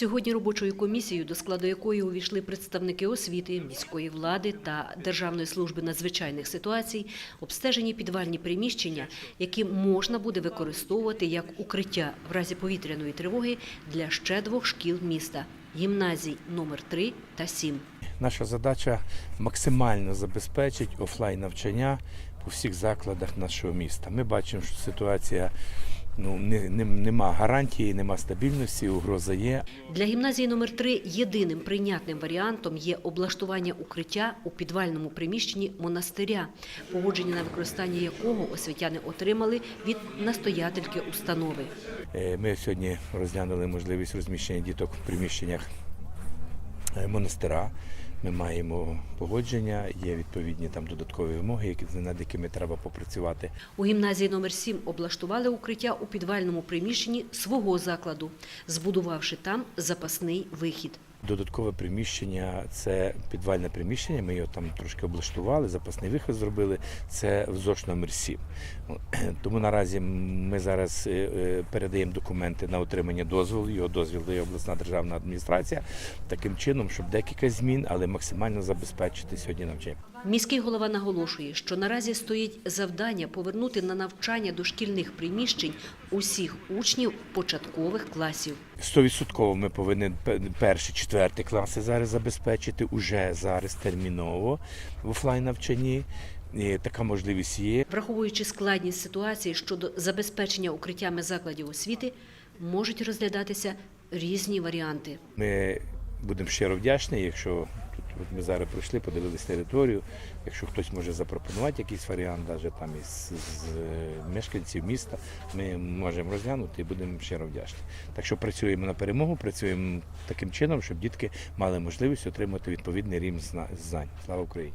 Сьогодні робочою комісією, до складу якої увійшли представники освіти, міської влади та Державної служби надзвичайних ситуацій, обстежені підвальні приміщення, які можна буде використовувати як укриття в разі повітряної тривоги для ще двох шкіл міста гімназій номер 3 та 7. Наша задача максимально забезпечити офлайн навчання по всіх закладах нашого міста. Ми бачимо, що ситуація ну не, не, нема гарантії, нема стабільності, угроза є. Для гімназії номер 3 єдиним прийнятним варіантом є облаштування укриття у підвальному приміщенні монастиря, погодження на використання якого освітяни отримали від настоятельки установи. Е, Ми сьогодні розглянули можливість розміщення діток в приміщеннях монастира. Ми маємо погодження, є відповідні там додаткові вимоги, які над якими треба попрацювати. У гімназії номер 7 облаштували укриття у підвальному приміщенні свого закладу, збудувавши там запасний вихід. Додаткове приміщення це підвальне приміщення. Ми його там трошки облаштували, запасний вихід зробили. Це взош номер 7. Тому наразі ми зараз е, е, передаємо документи на отримання дозволу. Його дозвіл дає обласна державна адміністрація. Таким чином, щоб декілька змін, але максимально забезпечити сьогодні навчання. Міський голова наголошує, що наразі стоїть завдання повернути на навчання дошкільних приміщень усіх учнів початкових класів. Стовідсотково ми повинні пе- перші, четверті класи зараз забезпечити уже зараз терміново в офлайн навчанні. І така можливість є. Враховуючи складність ситуації щодо забезпечення укриттями закладів освіти, можуть розглядатися різні варіанти. Ми будемо щиро вдячні, якщо от ми зараз прийшли, подивились територію. Якщо хтось може запропонувати якийсь варіант, навіть там із з е, мешканців міста, ми можемо розглянути і будемо щиро вдячні. Так що працюємо на перемогу, працюємо таким чином, щоб дітки мали можливість отримати відповідний рівень зна- знань. Слава Україні!